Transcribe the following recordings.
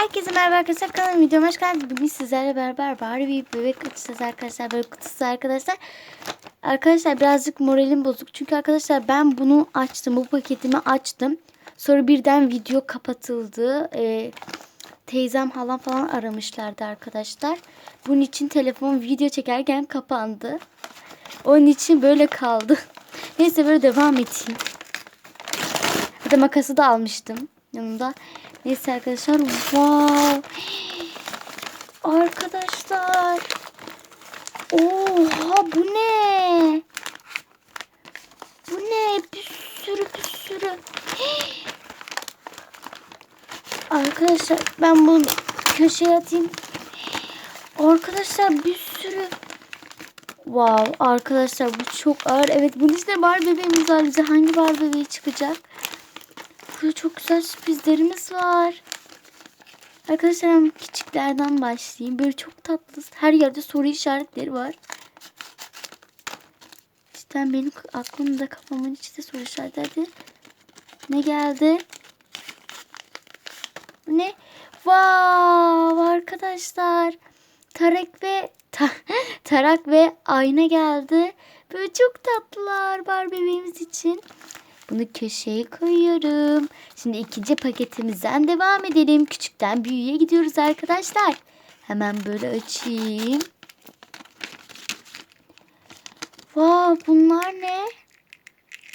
Herkese merhaba arkadaşlar kanalıma videoma hoş geldiniz. Bugün sizlerle beraber Barbie bir bebek kutusu arkadaşlar. Böyle kutusu arkadaşlar. Arkadaşlar birazcık moralim bozuk. Çünkü arkadaşlar ben bunu açtım. Bu paketimi açtım. Sonra birden video kapatıldı. Ee, teyzem halam falan aramışlardı arkadaşlar. Bunun için telefon video çekerken kapandı. Onun için böyle kaldı. Neyse böyle devam edeyim. De makası da almıştım yanımda. Neyse arkadaşlar. Wow. Arkadaşlar. Oha bu ne? Bu ne? Bir sürü bir sürü. Arkadaşlar ben bunu köşeye atayım. Arkadaşlar bir sürü. Wow arkadaşlar bu çok ağır. Evet bunun içinde bar bebeğimiz var. Bize hangi bar bebeği çıkacak? Burada çok güzel sürprizlerimiz var. Arkadaşlar küçüklerden başlayayım. Böyle çok tatlı. Her yerde soru işaretleri var. İşte benim aklımda kafamın içinde soru işaretleri. Ne geldi? Ne? Wow arkadaşlar. Tarak ve ta, tarak ve ayna geldi. Böyle çok tatlılar var bebeğimiz için. Bunu köşeye koyuyorum. Şimdi ikinci paketimizden devam edelim. Küçükten büyüğe gidiyoruz arkadaşlar. Hemen böyle açayım. Wow, bunlar ne?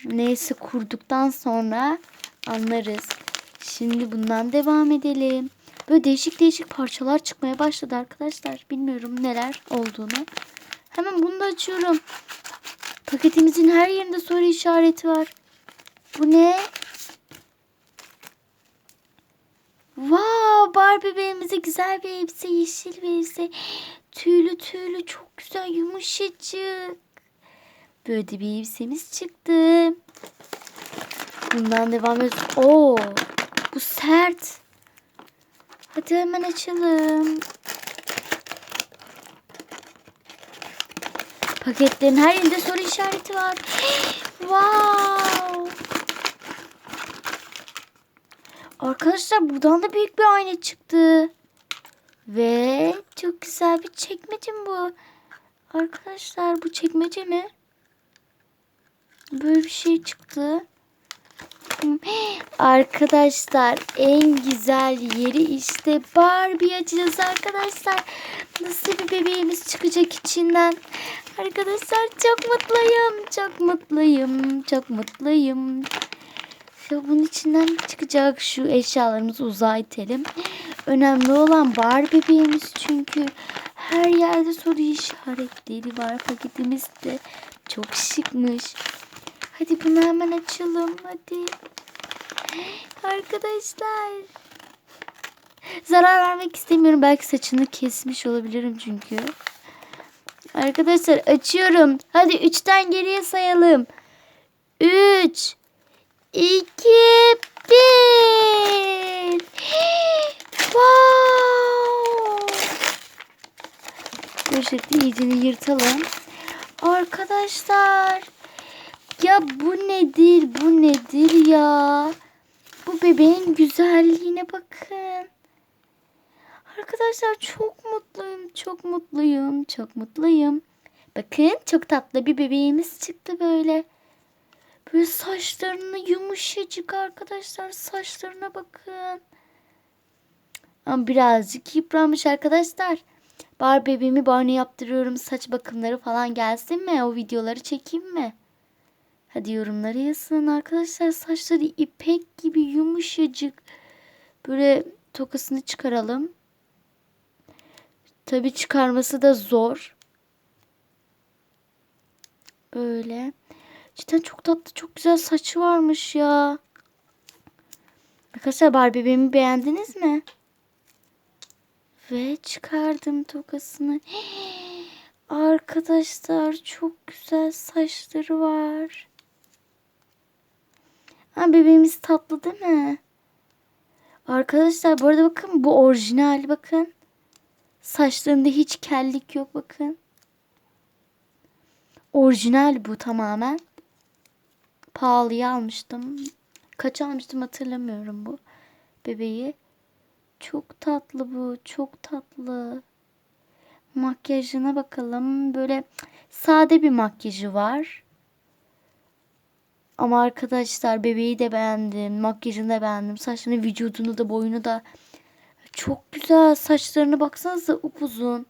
Neyse kurduktan sonra anlarız. Şimdi bundan devam edelim. Böyle değişik değişik parçalar çıkmaya başladı arkadaşlar. Bilmiyorum neler olduğunu. Hemen bunu da açıyorum. Paketimizin her yerinde soru işareti var. Bu ne? Wow, Barbie bebeğimize güzel bir elbise, yeşil bir elbise. Tüylü tüylü çok güzel, yumuşacık. Böyle bir elbisemiz çıktı. Bundan devam ediyoruz. Oo, bu sert. Hadi hemen açalım. Paketlerin her yerinde soru işareti var. Wow. Arkadaşlar buradan da büyük bir ayna çıktı. Ve çok güzel bir çekmece bu? Arkadaşlar bu çekmece mi? Böyle bir şey çıktı. Arkadaşlar en güzel yeri işte Barbie açacağız arkadaşlar. Nasıl bir bebeğimiz çıkacak içinden. Arkadaşlar çok mutluyum. Çok mutluyum. Çok mutluyum. Ya bunun içinden çıkacak şu eşyalarımızı uzağa itelim. Önemli olan Barbie bebeğimiz çünkü her yerde soru işaretleri var. Paketimiz de çok şıkmış. Hadi bunu hemen açalım. Hadi. Arkadaşlar. Zarar vermek istemiyorum. Belki saçını kesmiş olabilirim çünkü. Arkadaşlar açıyorum. Hadi üçten geriye sayalım. Üç. İki, bir. Wow. Poşeti iyicini yırtalım. Arkadaşlar. Ya bu nedir? Bu nedir ya? Bu bebeğin güzelliğine bakın. Arkadaşlar çok mutluyum. Çok mutluyum. Çok mutluyum. Bakın çok tatlı bir bebeğimiz çıktı böyle. Böyle saçlarını yumuşacık arkadaşlar. Saçlarına bakın. Ama birazcık yıpranmış arkadaşlar. Bar bebeğimi banyo yaptırıyorum. Saç bakımları falan gelsin mi? O videoları çekeyim mi? Hadi yorumları yazın arkadaşlar. Saçları ipek gibi yumuşacık. Böyle tokasını çıkaralım. Tabi çıkarması da zor. Böyle. Cidden çok tatlı, çok güzel saçı varmış ya. Arkadaşlar Barbie bebeğimi beğendiniz mi? Ve çıkardım tokasını. Arkadaşlar çok güzel saçları var. Ha, bebeğimiz tatlı değil mi? Arkadaşlar bu arada bakın bu orijinal bakın. Saçlarında hiç kellik yok bakın. Orijinal bu tamamen. Pahalıya almıştım. Kaç almıştım hatırlamıyorum bu bebeği. Çok tatlı bu. Çok tatlı. Makyajına bakalım. Böyle sade bir makyajı var. Ama arkadaşlar bebeği de beğendim. Makyajını da beğendim. Saçını, vücudunu da, boyunu da. Çok güzel. Saçlarını baksanıza upuzun.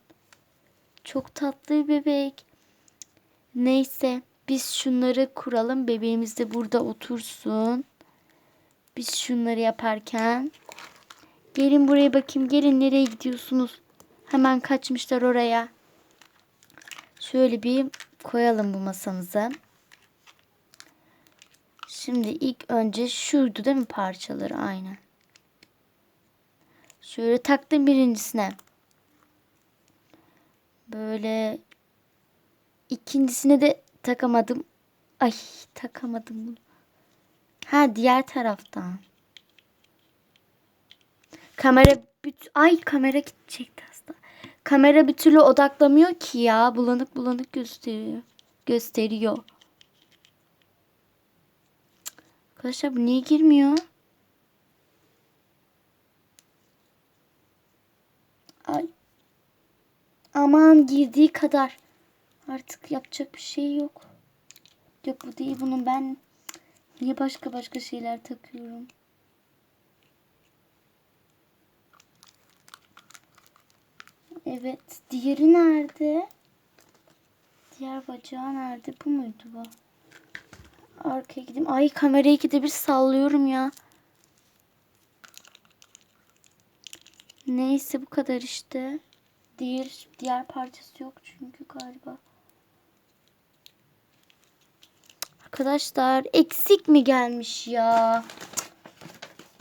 Çok tatlı bir bebek. Neyse biz şunları kuralım. Bebeğimiz de burada otursun. Biz şunları yaparken. Gelin buraya bakayım. Gelin nereye gidiyorsunuz? Hemen kaçmışlar oraya. Şöyle bir koyalım bu masamıza. Şimdi ilk önce şuydu değil mi parçaları? Aynen. Şöyle taktım birincisine. Böyle ikincisine de takamadım. Ay takamadım bunu. Ha diğer taraftan. Kamera büt ay kamera gidecekti aslında. Kamera bir türlü odaklamıyor ki ya. Bulanık bulanık gösteriyor. Gösteriyor. Arkadaşlar bu niye girmiyor? Ay. Aman girdiği kadar. Artık yapacak bir şey yok. Yok bu değil bunun ben niye başka başka şeyler takıyorum. Evet. Diğeri nerede? Diğer bacağı nerede? Bu muydu bu? Arkaya gideyim. Ay kamerayı ikide bir sallıyorum ya. Neyse bu kadar işte. Diğer diğer parçası yok çünkü galiba. Arkadaşlar eksik mi gelmiş ya?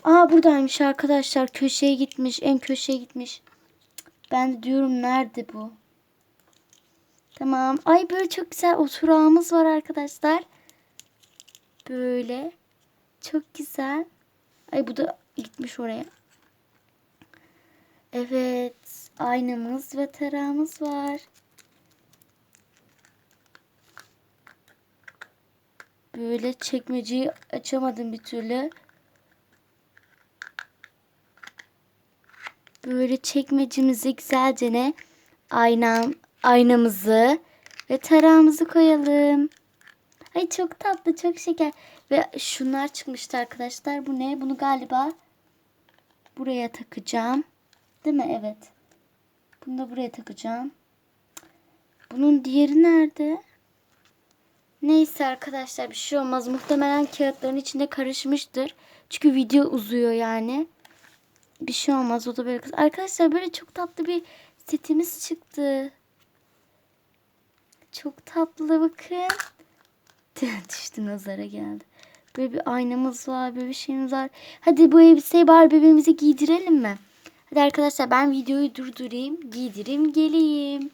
Aa buradaymış arkadaşlar. Köşeye gitmiş. En köşeye gitmiş. Ben de diyorum nerede bu? Tamam. Ay böyle çok güzel oturağımız var arkadaşlar. Böyle. Çok güzel. Ay bu da gitmiş oraya. Evet. Aynamız ve tarağımız var. Böyle çekmeceyi açamadım bir türlü. Böyle çekmecimizi güzelce ne aynam, aynamızı ve tarağımızı koyalım. Ay çok tatlı, çok şeker. Ve şunlar çıkmıştı arkadaşlar. Bu ne? Bunu galiba buraya takacağım. Değil mi? Evet. Bunu da buraya takacağım. Bunun diğeri nerede? Neyse arkadaşlar bir şey olmaz. Muhtemelen kağıtların içinde karışmıştır. Çünkü video uzuyor yani. Bir şey olmaz. O da böyle kız. Arkadaşlar böyle çok tatlı bir setimiz çıktı. Çok tatlı bakın. Düştü nazara geldi. Böyle bir aynamız var. Böyle bir şeyimiz var. Hadi bu elbiseyi bari bebeğimize giydirelim mi? Hadi arkadaşlar ben videoyu durdurayım. Giydireyim geleyim.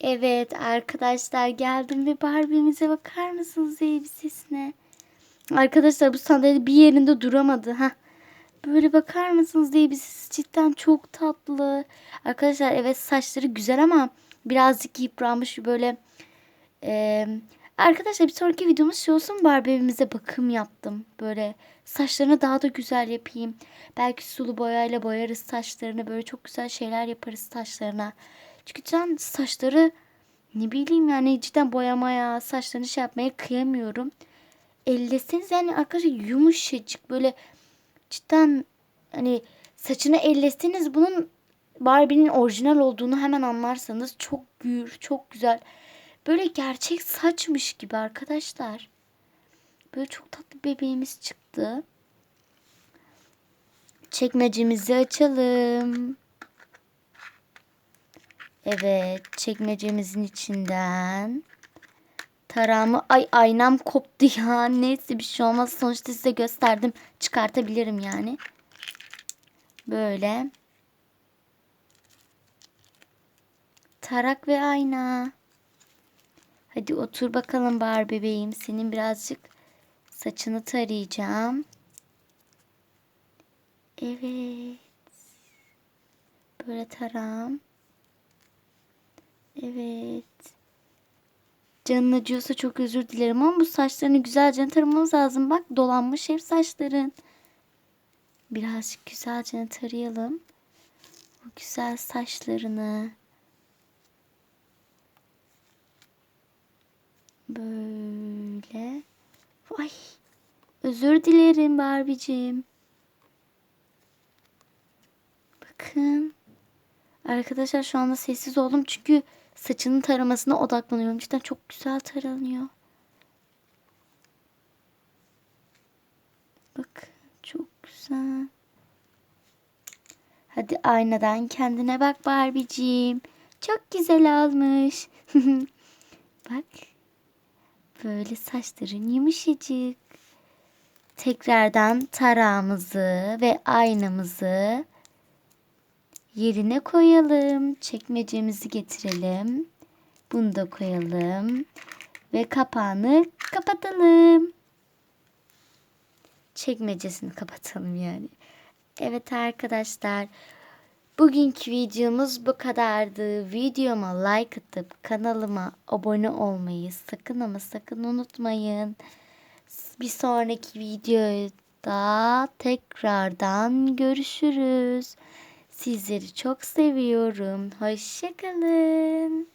Evet arkadaşlar geldim ve Barbie'mize bakar mısınız elbisesine? Arkadaşlar bu sandalye bir yerinde duramadı. ha. Böyle bakar mısınız elbisesi cidden çok tatlı. Arkadaşlar evet saçları güzel ama birazcık yıpranmış böyle. Ee, arkadaşlar bir sonraki videomuz şey olsun Barbie evimize bakım yaptım. Böyle saçlarını daha da güzel yapayım. Belki sulu boyayla boyarız saçlarını. Böyle çok güzel şeyler yaparız saçlarına. Çünkü cidden saçları ne bileyim yani cidden boyamaya, saçlarını şey yapmaya kıyamıyorum. Elleseniz yani arkadaşlar yumuşacık böyle cidden hani saçını elleseniz bunun Barbie'nin orijinal olduğunu hemen anlarsanız çok gür, çok güzel. Böyle gerçek saçmış gibi arkadaşlar. Böyle çok tatlı bebeğimiz çıktı. Çekmecemizi açalım. Evet, çekmecemizin içinden tarağımı ay aynam koptu ya. Neyse bir şey olmaz. Sonuçta size gösterdim. Çıkartabilirim yani. Böyle. Tarak ve ayna. Hadi otur bakalım bar bebeğim. Senin birazcık saçını tarayacağım. Evet. Böyle taram. Evet. Canın acıyorsa çok özür dilerim ama bu saçlarını güzelce taramamız lazım. Bak dolanmış hep saçların. Birazcık güzelce tarayalım. Bu güzel saçlarını. Böyle. Ay. Özür dilerim Barbie'cim. Bakın. Arkadaşlar şu anda sessiz oldum çünkü saçının taramasına odaklanıyorum. Cidden çok güzel taranıyor. Bak çok güzel. Hadi aynadan kendine bak Barbie'ciğim. Çok güzel olmuş. bak. Böyle saçların yumuşacık. Tekrardan tarağımızı ve aynamızı yerine koyalım. Çekmecemizi getirelim. Bunu da koyalım. Ve kapağını kapatalım. Çekmecesini kapatalım yani. Evet arkadaşlar. Bugünkü videomuz bu kadardı. Videoma like atıp kanalıma abone olmayı sakın ama sakın unutmayın. Bir sonraki videoda tekrardan görüşürüz. Sizleri çok seviyorum. Hoşçakalın.